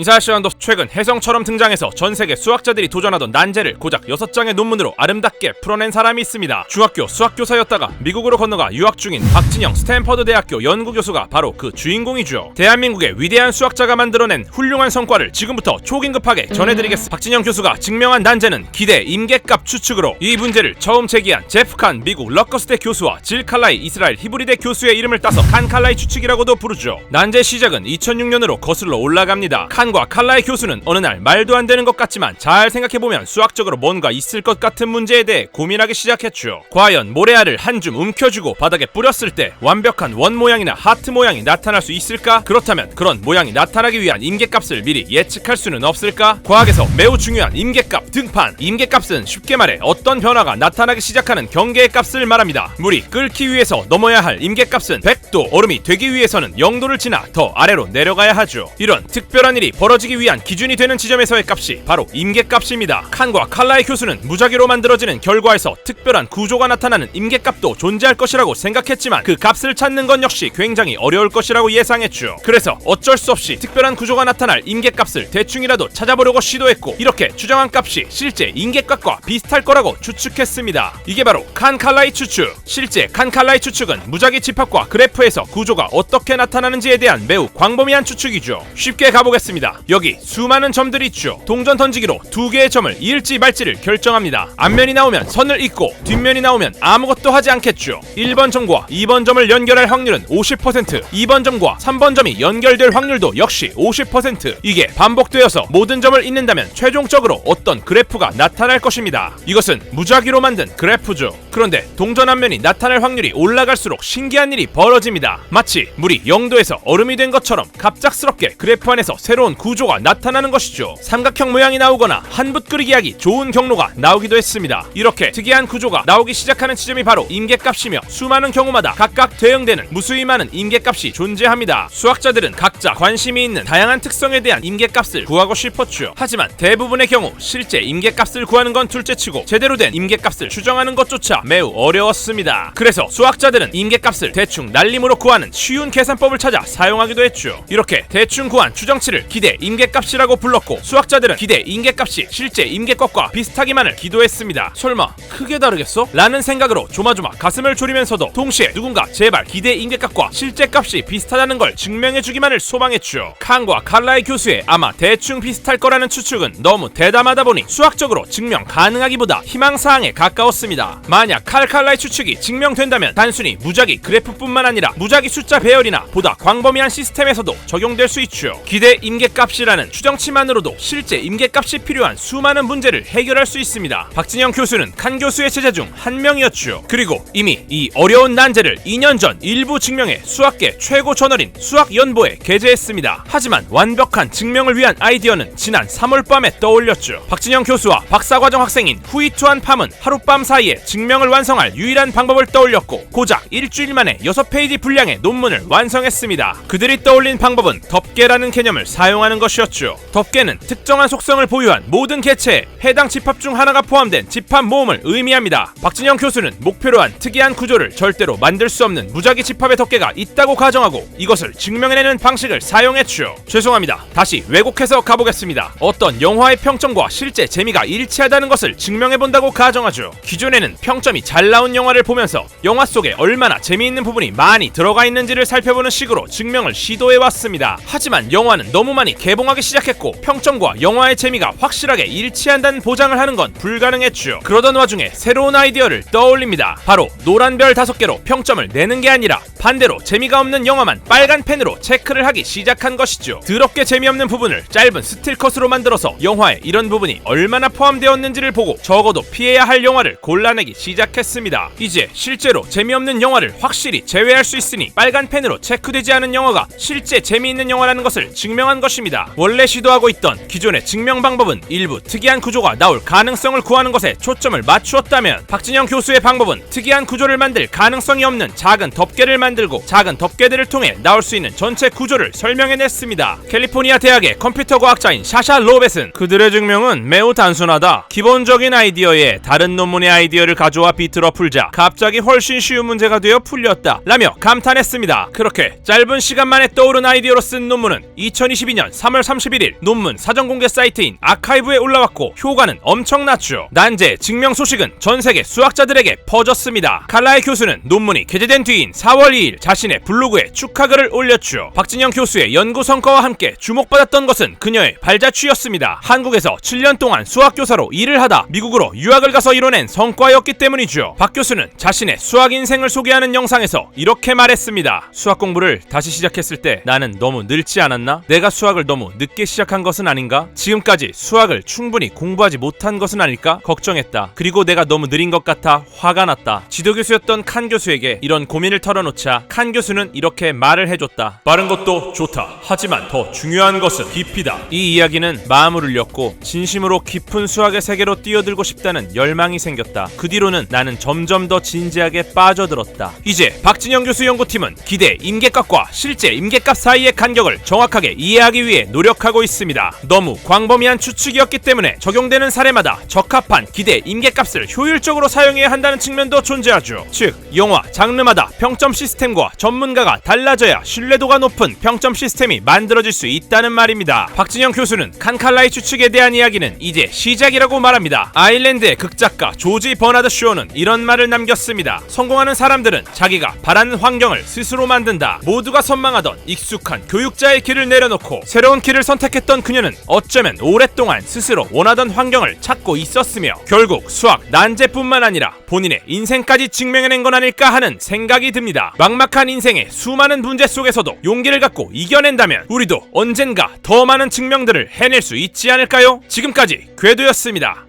인사 시간도 최근 혜성처럼 등장해서 전 세계 수학자들이 도전하던 난제를 고작 6장의 논문으로 아름답게 풀어낸 사람이 있습니다. 중학교 수학교사였다가 미국으로 건너가 유학 중인 박진영 스탠퍼드 대학교 연구교수가 바로 그 주인공이죠. 대한민국의 위대한 수학자가 만들어낸 훌륭한 성과를 지금부터 초긴급하게 전해드리겠습니다. 박진영 교수가 증명한 난제는 기대 임계값 추측으로 이 문제를 처음 제기한 제프 칸 미국 러커스대 교수와 질 칼라이 이스라엘 히브리대 교수의 이름을 따서 칸 칼라이 추측이라고도 부르죠. 난제 시작은 2006년으로 거슬러 올라갑니다. 칸과 칼라이 교수는 어느 날 말도 안 되는 것 같지만 잘 생각해보면 수학적으로 뭔가 있을 것 같은 문제에 대해 고민하기 시작했죠. 과연 모래알을 한 줌 움켜쥐고 바닥에 뿌렸을 때 완벽한 원 모양이나 하트 모양이 나타날 수 있을까? 그렇다면 그런 모양이 나타나기 위한 임계값을 미리 예측할 수는 없을까? 과학에서 매우 중요한 임계값 등판. 임계값은 쉽게 말해 어떤 변화가 나타나기 시작하는 경계의 값을 말합니다. 물이 끓기 위해서 넘어야 할 임계값은 100도, 얼음이 되기 위해서는 0도를 지나 더 아래로 내려가야 하죠. 이런 특별한 일이 벌어지기 위한 기준이 되는 지점에서의 값이 바로 임계값입니다. 칸과 칼라의 교수는 무작위로 만들어지는 결과에서 특별한 구조가 나타나는 임계값도 존재할 것이라고 생각했지만 그 값을 찾는 건 역시 굉장히 어려울 것이라고 예상했죠. 그래서 어쩔 수 없이 특별한 구조가 나타날 임계값을 대충이라도 찾아보려고 시도했고 이렇게 추정한 값이 실제 임계값과 비슷할 거라고 추측했습니다. 이게 바로 칸 칼라이 추측. 실제 칸 칼라이 추측은 무작위 집합과 그래프에서 구조가 어떻게 나타나는지에 대한 매우 광범위한 추측이죠. 쉽게 가보겠습니다. 여기 수많은 점들이 있죠. 동전 던지기로 두 개의 점을 잃지 말지를 결정합니다. 앞면이 나오면 선을 잇고 뒷면이 나오면 아무것도 하지 않겠죠. 1번 점과 2번 점을 연결할 확률은 50%, 2번 점과 3번 점이 연결될 확률도 역시 50%. 이게 반복되어서 모든 점을 잇는다면 최종적으로 어떤 그래프가 나타날 것입니다. 이것은 무작위로 만든 그래프죠. 그런데 동전 앞면이 나타날 확률이 올라갈수록 신기한 일이 벌어집니다. 마치 물이 0도에서 얼음이 된 것처럼 갑작스럽게 그래프 안에서 새로운 구조가 나타나는 것이죠. 삼각형 모양이 나오거나 한붓 끓이기 하기 좋은 경로가 나오기도 했습니다. 이렇게 특이한 구조가 나오기 시작하는 지점이 바로 임계값이며 수많은 경우마다 각각 대응되는 무수히 많은 임계값이 존재합니다. 수학자들은 각자 관심이 있는 다양한 특성에 대한 임계값을 구하고 싶었죠. 하지만 대부분의 경우 실제 임계값을 구하는 건 둘째치고 제대로 된 임계값을 추정하는 것조차 매우 어려웠습니다. 그래서 수학자들은 임계값을 대충 날림으로 구하는 쉬운 계산법을 찾아 사용하기도 했죠. 이렇게 대충 구한 추정치를 기대 임계값이라고 불렀고 수학자들은 기대 임계값이 실제 임계값과 비슷하기만을 기도했습니다. 설마 크게 다르겠어? 라는 생각으로 조마조마 가슴을 졸이면서도 동시에 누군가 제발 기대 임계값과 실제 값이 비슷하다는 걸 증명해주기만을 소망했죠. 칸과 칼라의 교수의 아마 대충 비슷할 거라는 추측은 너무 대담하다 보니 수학적으로 증명 가능하기보다 희망사항에 가까웠습니다. 만약 칼칼라의 추측이 증명된다면 단순히 무작위 그래프뿐만 아니라 무작위 숫자 배열이나 보다 광범위한 시스템에서도 적용될 수 있죠. 기대 임계값이라는 추정치만으로도 실제 임계값이 필요한 수많은 문제를 해결할 수 있습니다. 박진영 교수는 칸 교수의 제자 중 한 명이었죠. 그리고 이미 이 어려운 난제를 2년 전 일부 증명해 수학계 최고 저널인 수학연보에 게재했습니다. 하지만 완벽한 증명을 위한 아이디어는 지난 3월 밤에 떠올렸죠. 박진영 교수와 박사과정 학생인 후이투한 팜은 하룻밤 사이에 증 명을 완성할 유일한 방법을 떠올렸고 고작 일주일 만에 6페이지 분량의 논문을 완성했습니다. 그들이 떠올린 방법은 덮개라는 개념을 사용하는 것이었죠. 덮개는 특정한 속성을 보유한 모든 개체에 해당 집합 중 하나가 포함된 집합 모음을 의미합니다. 박진영 교수는 목표로 한 특이한 구조를 절대로 만들 수 없는 무작위 집합의 덮개가 있다고 가정하고 이것을 증명해내는 방식을 사용했죠. 죄송합니다. 다시 왜곡해서 가보겠습니다. 어떤 영화의 평점과 실제 재미가 일치하다는 것을 증명해본다고 가정하죠. 기존에는 평점 이 잘 나온 영화를 보면서 영화 속에 얼마나 재미있는 부분이 많이 들어가 있는지를 살펴보는 식으로 증명을 시도해왔습니다. 하지만 영화는 너무 많이 개봉하기 시작했고 평점과 영화의 재미가 확실하게 일치한다는 보장을 하는 건 불가능했죠. 그러던 와중에 새로운 아이디어를 떠올립니다. 바로 노란 별 다섯 개로 평점을 내는 게 아니라 반대로 재미가 없는 영화만 빨간 펜으로 체크를 하기 시작한 것이죠. 더럽게 재미없는 부분을 짧은 스틸컷으로 만들어서 영화에 이런 부분이 얼마나 포함되었는지를 보고 적어도 피해야 할 영화를 골라내기 시작 했습니다. 이제 실제로 재미없는 영화를 확실히 제외할 수 있으니 빨간 펜으로 체크되지 않은 영화가 실제 재미있는 영화라는 것을 증명한 것입니다. 원래 시도하고 있던 기존의 증명 방법은 일부 특이한 구조가 나올 가능성을 구하는 것에 초점을 맞추었다면 박진영 교수의 방법은 특이한 구조를 만들 가능성이 없는 작은 덮개를 만들고 작은 덮개들을 통해 나올 수 있는 전체 구조를 설명해냈습니다. 캘리포니아 대학의 컴퓨터 과학자인 샤샤 로벳은 그들의 증명은 매우 단순하다. 기본적인 아이디어에 다른 논문의 아이디어를 가져와 와 비틀어 풀자 갑자기 훨씬 쉬운 문제가 되어 풀렸다 라며 감탄했습니다. 그렇게 짧은 시간 만에 떠오른 아이디어로 쓴 논문은 2022년 3월 31일 논문 사전 공개 사이트인 아카이브에 올라왔고 효과는 엄청났죠. 난제 증명 소식은 전 세계 수학자들에게 퍼졌습니다. 칼라의 교수는 논문이 게재된 뒤인 4월 2일 자신의 블로그에 축하글을 올렸죠. 박진영 교수의 연구 성과와 함께 주목받았던 것은 그녀의 발자취였습니다. 한국에서 7년 동안 수학 교사로 일을 하다 미국으로 유학을 가서 이뤄낸 성과였기 때문 이죠. 박 교수는 자신의 수학 인생을 소개하는 영상에서 이렇게 말했습니다. 수학 공부를 다시 시작했을 때 나는 너무 늙지 않았나? 내가 수학을 너무 늦게 시작한 것은 아닌가? 지금까지 수학을 충분히 공부하지 못한 것은 아닐까? 걱정했다. 그리고 내가 너무 느린 것 같아 화가 났다. 지도 교수였던 칸 교수에게 이런 고민을 털어놓자 칸 교수는 이렇게 말을 해줬다. 빠른 것도 좋다. 하지만 더 중요한 것은 깊이다. 이 이야기는 마음을 울렸고 진심으로 깊은 수학의 세계로 뛰어들고 싶다는 열망이 생겼다. 그 뒤로는 나는 점점 더 진지하게 빠져들었다. 이제 박진영 교수 연구팀은 기대 임계값과 실제 임계값 사이의 간격을 정확하게 이해하기 위해 노력하고 있습니다. 너무 광범위한 추측이었기 때문에 적용되는 사례마다 적합한 기대 임계값을 효율적으로 사용해야 한다는 측면도 존재하죠. 즉, 영화 장르마다 평점 시스템과 전문가가 달라져야 신뢰도가 높은 평점 시스템이 만들어질 수 있다는 말입니다. 박진영 교수는 칸칼라의 추측에 대한 이야기는 이제 시작이라고 말합니다. 아일랜드의 극작가 조지 버나드 쇼는 이런 말을 남겼습니다. 성공하는 사람들은 자기가 바라는 환경을 스스로 만든다. 모두가 선망하던 익숙한 교육자의 길을 내려놓고 새로운 길을 선택했던 그녀는 어쩌면 오랫동안 스스로 원하던 환경을 찾고 있었으며 결국 수학 난제뿐만 아니라 본인의 인생까지 증명해낸 건 아닐까 하는 생각이 듭니다. 막막한 인생의 수많은 문제 속에서도 용기를 갖고 이겨낸다면 우리도 언젠가 더 많은 증명들을 해낼 수 있지 않을까요? 지금까지 궤도였습니다.